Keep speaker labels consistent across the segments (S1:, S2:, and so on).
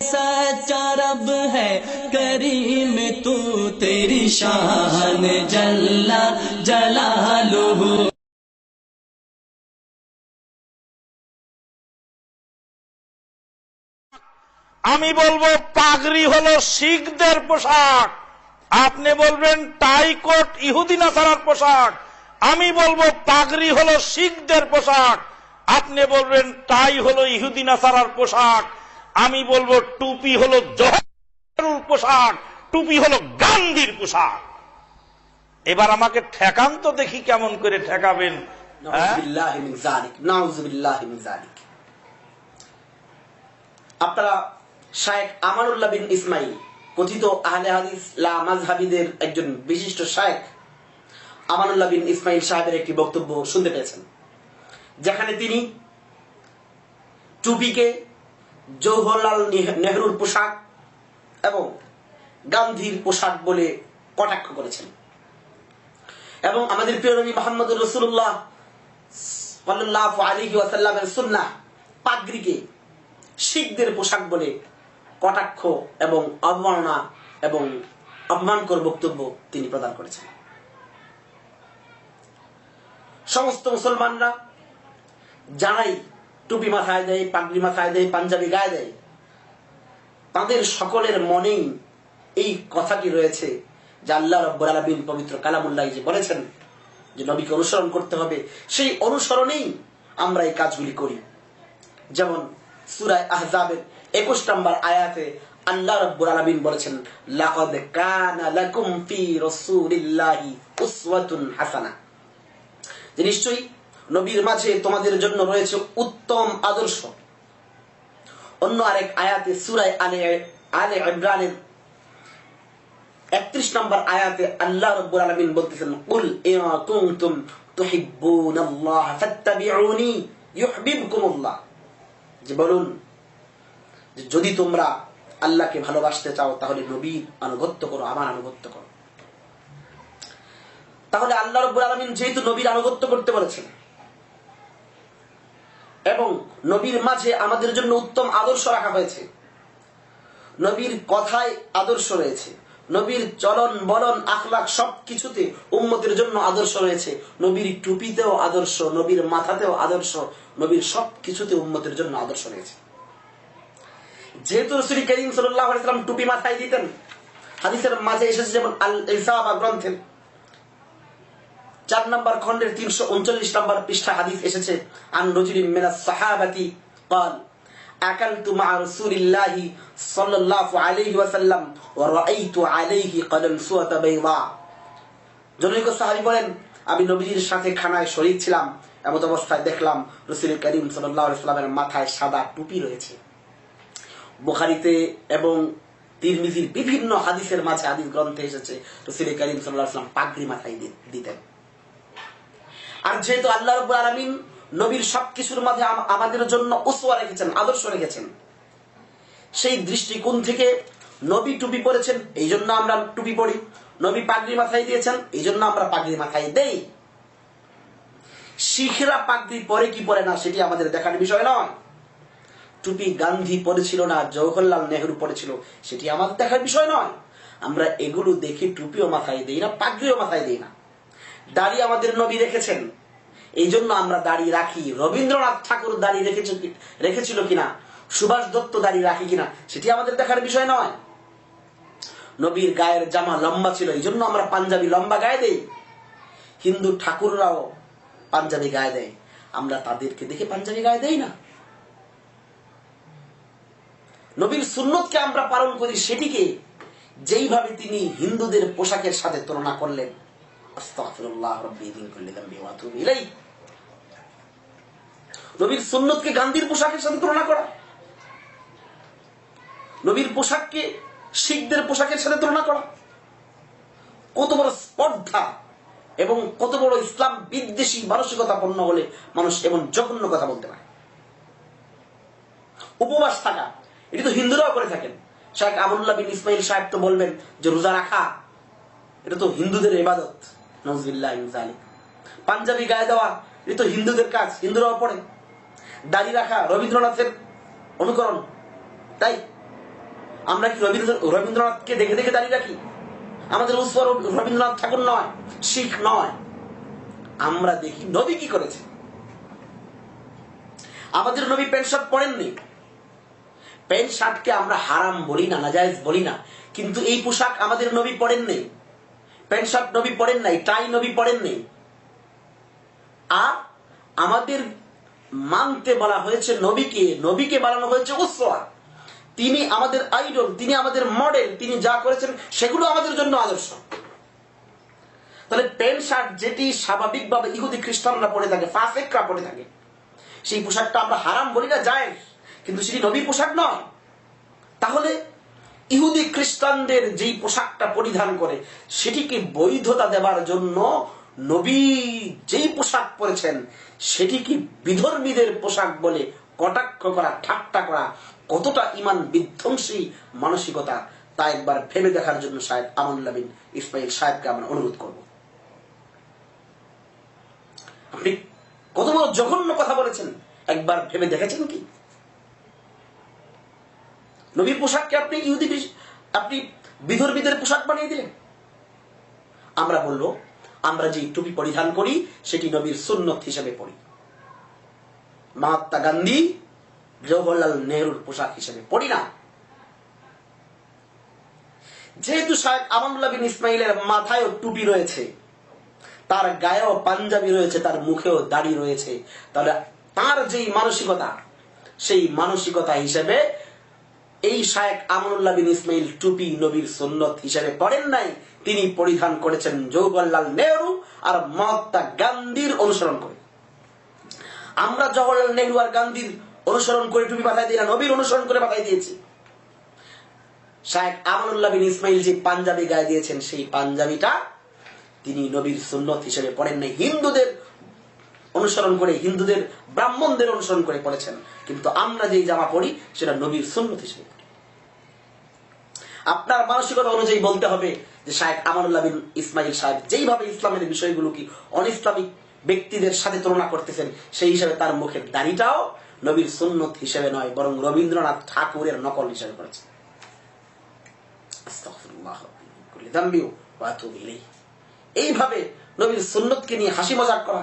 S1: सच्चा रब है करीम तू तेरी शान जल्ला जलालुहु
S2: আমি বলবো পাগড়ি হলো শিখদের পোশাক আপনি বলবেন টাইকোট ইহুদি নাসারার পোশাক আমি বলবো পাগড়ি হলো শিখদের পোশাক আপনি বলবেন টাই হলো ইহুদি নাসারার পোশাক আমি বলব, টুপি হলো জহরুর পোশাক, টুপি হলো গান্ধীর পোশাক এবার আমাকে ঠেকান তো দেখি কেমন করে ঠেকাবেন হ্যাঁ?
S3: আপনারা শায়েখ আমানুল্লাহ বিন ইসমাইল, কথিত আহলে হাদিস, লা মাযহাবিদের একজন বিশিষ্ট শায়েখ আমানুল্লাহ বিন ইসমাইল সাহেবের একটি বক্তব্য শুনতে পেয়েছেন, যেখানে তিনি টুপিকে জওহরলাল নেহরুর পোশাক এবং গান্ধীর পোশাক বলে কটাক্ষ করেছেন। এবং আমাদের প্রিয় নবী মোহাম্মদ রসুল্লাহ সাল্লাল্লাহু আলাইহি ওয়াসাল্লামের সুন্নাহ পাগড়িকে শিখদের পোশাক বলে কটাক্ষ এবং অবমাননা এবং অপমানকর বক্তব্য তিনি প্রদান করেছেন। সমস্ত মুসলমানরা যারাই টুপি মাথায় দেয় পাগড়ি মাথায় দেয় পাঞ্জাবি গায়ে দেয় তাদের সকলের মনেই এই কথাটি রয়েছে যে আল্লাহ রব্বুল আলামিন পবিত্র কালামুল্লাহ যে বলেছেন যে নবীকে অনুসরণ করতে হবে, সেই অনুসরণেই আমরা এই কাজগুলি করি। যেমন সুরায় আহজাবের একুশ নম্বর আয়াতে আল্লাহ রব্বুল আলামিন বলেছেন, লাকাদ কানা লাকুম ফি রাসূলিল্লাহি উসওয়াতুন হাসানা। যে নিশ্চয়ই নবীর মাঝে তোমাদের জন্য রয়েছে উত্তম আদর্শ। অন্য আরেক আয়াতে সুরায় আলে আলে ইমরানের একত্রিশ নম্বর আয়াতে আল্লাহ রব্বুল আলামিন বলতেছেন, কুল ইয়া কুনতুম তুহিব্বুনাল্লাহ ফাত্তাবিউনি ইউহিব্বুকুমুল্লাহ। যে বলুন যদি তোমরা আল্লাহকে ভালোবাসতে চাও, তাহলে নবীর আনুগত্য করো, আমার আনুগত্য করো। তাহলে আল্লাহ রব্বুল আলমিন যেহেতু নবীর আনুগত্য করতে বলেছেন এবং নবীর মাঝে আমাদের জন্য উত্তম আদর্শ রাখা হয়েছে। নবীর কথায় আদর্শ রয়েছে। নবীর চলন, বলন, আখলাখ সব কিছুতে উম্মতের জন্য আদর্শ রয়েছে। নবীর টুপিতেও আদর্শ, নবীর মাথাতেও আদর্শ, নবীর সব কিছুতে উম্মতের জন্য আদর্শ রয়েছে। যেহেতু শ্রী করিম সাল্লাম টুপি মাথায় দিতেন, হাদিসের মাঝে এসেছে যেমন আল ইসাবা গ্রন্থের। চার নম্বর খন্ডের তিনশো উনচল্লিশ নম্বর পৃষ্ঠা হাদিস এসেছে আন রজুলি মিনা সাহাবাতি قال أكلت مع رسول الله صلى الله عليه وسلم ورأيت عليه قلنسوة بيضاء জনৈক সাহাবি বলেন আমি নবীজির সাথে খানায় শরীর ছিলাম এমত অবস্থায় দেখলাম রসুল করিম সাল্লাহ সাল্লামের মাথায় সাদা টুপি রয়েছে বুখারিতে এবং তিরমিজির বিভিন্ন হাদিসের মাঝে হাদিস গ্রন্থে এসেছে রসুল করিম সাল্লাহ সাল্লাম পাগড়ি মাথায় দি- দিতেন আর যেহেতু আল্লাহ রব্বুল আলমিন নবীর সবকিছুর মাঝে আমাদের জন্য উসওয়া রেখেছেন, আদর্শ রেখেছেন, সেই দৃষ্টিকোণ থেকে নবী টুপি পরেছেন এই জন্য আমরা টুপি পড়ি নবী পাগড়ি মাথায় দিয়েছেন এই জন্য আমরা পাগড়ি মাথায় দেই। শিখরা পাগড়ি পরে কি পরে না, সেটি আমাদের দেখার বিষয় নয়। টুপি গান্ধী পরেছিল না, জওহরলাল নেহরু পরেছিল, সেটি আমাদের দেখার বিষয় নয়। আমরা এগুলো দেখে টুপিও মাথায় দেই না, পাগড়িও মাথায় দেই না। দাড়ি আমাদের নবী রেখেছেন। এই জন্য আমরা দাড়ি রাখি। রবীন্দ্রনাথ ঠাকুর দাড়ি রেখেছে রেখেছিল কিনা? সুভাষ দত্ত দাড়ি রাখি কিনা? সেটি আমাদের দেখার বিষয় নয়। নবীর গায়ের জামা লম্বা ছিল এই জন্য আমরা পাঞ্জাবি লম্বা গায়ে দেই। হিন্দু ঠাকুররাও পাঞ্জাবি গায়ে দেয়। আমরা তাদেরকে দেখে পাঞ্জাবি গায়ে দেই না। নবীর সুন্নতকে আমরা পালন করি সেটিকে যেইভাবে তিনি হিন্দুদের পোশাকের সাথে তুলনা করলেন। আস্তাগফিরুল্লাহ কুল্লি ওয়া নবীর সুন্নতকে গান্ধীর পোশাকের সাথে তুলনা করা। নবীর পোশাককে শিখদের পোশাকের সাথে তুলনা করা। কত বড় স্পর্ধা এবং কত বড় ইসলাম বিদ্বেষী মানসিকতা পণ্য হলে মানুষ এমন জঘন্য কথা বলতে পারে। উপবাস থাকা, এটি তো হিন্দুরাও করে থাকেন। শেখ আমুল্লাহ বিন ইসমাইল সাহেব তো বলবেন যে রোজা রাখা, এটা তো হিন্দুদের ইবাদত। নজবিল্লাহ পাঞ্জাবি গায়ে দেওয়া এটা তো হিন্দুদের কাজ, হিন্দুরাও পড়ে। দাড়ি রাখা রবীন্দ্রনাথের অনুকরণ, তাই? আমরা কি রবীন্দ্র, রবীন্দ্রনাথকে দেখে দেখে দাঁড়িয়ে রাখি? আমাদের উৎসব রবীন্দ্রনাথ ঠাকুর নয়, শিখ নয়। আমরা দেখি নবী কি করেছে। আমাদের নবী প্যান্ট শার্ট পরেননি। প্যান্ট শার্টকে আমরা হারাম বলি না, নাজায়েজ বলি না। কিন্তু এই পোশাক আমাদের নবী পরেন নেই প্যান্ট শার্ট নবী পরেন নাই, টাই নবী পরেন নেই। আর আমাদের মানতে বলা হয়েছে নবীকে নবীকে বানানো হয়েছে উসওয়া। তিনি আমাদের আইডল, তিনি আমাদের মডেল, তিনি যা করেছেন সেগুলো আমাদের জন্য আদর্শ। তাহলে প্যান্ট শার্ট যেটি স্বাভাবিকভাবে ইহুদি খ্রিস্টানরা পরে থাকে, ফাসেকরা পরে থাকে, সেই পোশাকটা আমরা হারাম বলি না যায় কিন্তু সেটি নবীর পোশাক নয়। তাহলে ইহুদি খ্রিস্টানদের যেই পোশাকটা পরিধান করে, সেটিকে বৈধতা দেবার জন্য নবী যেই পোশাক পরেছেন সেটি কি বিধর্মীদের পোশাক বলে কটাক্ষ করা, ঠাট্টা করা, কতটা ইমান বিধ্বংসী মানসিকতা, তা একবার ভেবে দেখার জন্য সাহেব আমনুল্লাহ বিন ইসমাইল সাহেবকে আমরা অনুরোধ করব। আপনি কত বড় জঘন্য কথা বলেছেন, একবার ভেবে দেখেছেন কি? নবীর পোশাককে আপনি ইহুদি আপনি বিধর্মীদের পোশাক বানিয়ে দিলেন। আমরা বলল, আমরা যে টুপি পরিধান করি, সেটি নবীর সুন্নত হিসেবে পড়ি। মহাত্মা গান্ধী জওহরলাল নেহরুর পোশাক হিসেবে পড়ি না। যেহেতু শাহেদ আমানুল্লাহ বিন ইসমাইলের মাথায়ও টুপি রয়েছে, তার গায়েও পাঞ্জাবি রয়েছে, তার মুখেও দাড়ি রয়েছে, তাহলে তার যেই মানসিকতা, সেই মানসিকতা হিসেবে এই শায়েক আমনুল্লাহ বিন ইসমাইল টুপি নবীর সুন্নত হিসেবে পড়েন নাই। তিনি পরিধান করেছেন জওহরলাল নেহরু আর মহাত্মা গান্ধীর অনুসরণ করে। আমরা জওহরলাল নেহরু আর গান্ধীর অনুসরণ করে টুপি পাঠাই দিই না, নবীর অনুসরণ করে পাঠাই দিয়েছি। শায়েক আমানুল্লাহ বিন ইসমাইল যে পাঞ্জাবি গায়ে দিয়েছেন, সেই পাঞ্জাবিটা তিনি নবীর সুন্নত হিসেবে পড়েন নাই। হিন্দুদের অনুসরণ করে হিন্দুদের, ব্রাহ্মণদের অনুসরণ করে পড়েছেন কিন্তু আমরা যেই জামা পড়ি সেটা নবীর সুন্নত হিসেবে আপনার মানসিকতা অনুযায়ী বলতে হবে যে শাহেদ আমানুল্লাহ বিন ইসমাইল সাহেব যেইভাবে ইসলামের বিষয়গুলো কি অনিসলামিক ব্যক্তিদের সাথে তুলনা করতেছেন, সেই হিসাবে তার মুখের দাড়িটাও নবীর সুন্নত হিসেবে নয়, বরং রবীন্দ্রনাথ ঠাকুরের নকল হিসেবে করেছে। এইভাবে নবীর সুন্নতকে নিয়ে হাসি মজাক করা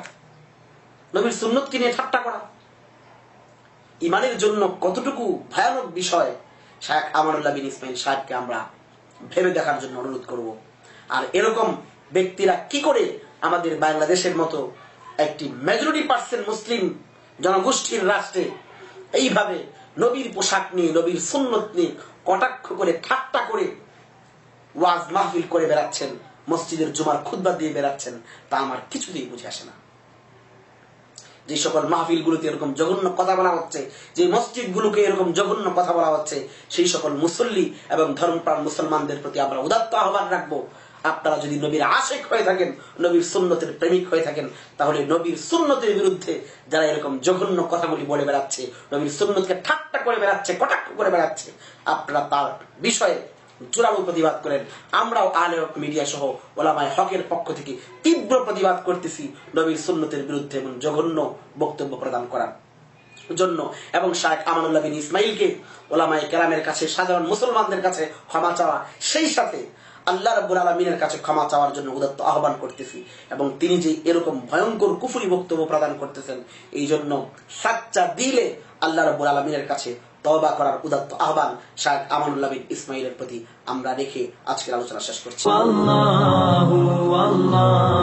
S3: নবীর সুন্নতকে নিয়ে ঠাট্টা করা। ইমানের জন্য কতটুকু ভয়ানক বিষয়, শায়েখ আমানুল্লাহ বিন ইসমাইল সাহেবকে আমরা ভেবে দেখার জন্য অনুরোধ করব। আর এরকম ব্যক্তিরা কি করে আমাদের বাংলাদেশের মতো একটি মেজরিটি পার্সেন্ট মুসলিম জনগোষ্ঠীর রাষ্ট্রে এইভাবে নবীর পোশাক নিয়ে, নবীর সুন্নত নিয়ে কটাক্ষ করে, ঠাট্টা করে ওয়াজ মাহফিল করে বেড়াচ্ছেন, মসজিদের জুমার খুদ্া দিয়ে বেড়াচ্ছেন, তা আমার কিছুতেই বুঝে আসে না। যে সকল মাহফিল গুলোতে এরকম জঘন্য কথা বলা হচ্ছে, যে মসজিদ গুলোকে এরকম জঘন্য কথা বলা হচ্ছে, সেই সকল মুসল্লি এবং ধর্মপ্রাণ মুসলমানদের প্রতি আমরা উদাত্ত আহ্বান রাখব। আপনারা যদি নবীর আশেক হয়ে থাকেন, নবীর সুন্নতের প্রেমিক হয়ে থাকেন, তাহলে নবীর সুন্নতের বিরুদ্ধে যারা এরকম জঘন্য কথাগুলি বলে বেড়াচ্ছে, নবীর সুন্নতকে ঠাট্টা করে বেড়াচ্ছে, কটাক্ষ করে বেড়াচ্ছে, আপনারা তার বিষয়ে জোরালো প্রতিবাদ করেন। আমরাও আলে মিডিয়া সহ ওলামায় হকের পক্ষ থেকে তীব্র প্রতিবাদ করতেছি নবীর সুন্নতের বিরুদ্ধে এবং জঘন্য বক্তব্য প্রদান করার জন্য। এবং শাহেখ আমানুল্লাহ বিন ইসমাইলকে ওলামায় কেরামের কাছে, সাধারণ মুসলমানদের কাছে ক্ষমা চাওয়া, সেই সাথে আল্লাহ রাব্বুল আলমিনের কাছে ক্ষমা চাওয়ার জন্য উদাত্ত আহ্বান করতেছি। এবং তিনি যে এরকম ভয়ঙ্কর কুফুরি বক্তব্য প্রদান করতেছেন এই জন্য সাচ্চা দিলে আল্লাহ রব্বুল আলমিনের কাছে তবা করার উদাত্ত আহ্বান শাহ আমানুল্লাহ বিন ইসমাইলের প্রতি আমরা রেখে আজকের আলোচনা শেষ করছি।
S1: আল্লাহ আল্লাহ।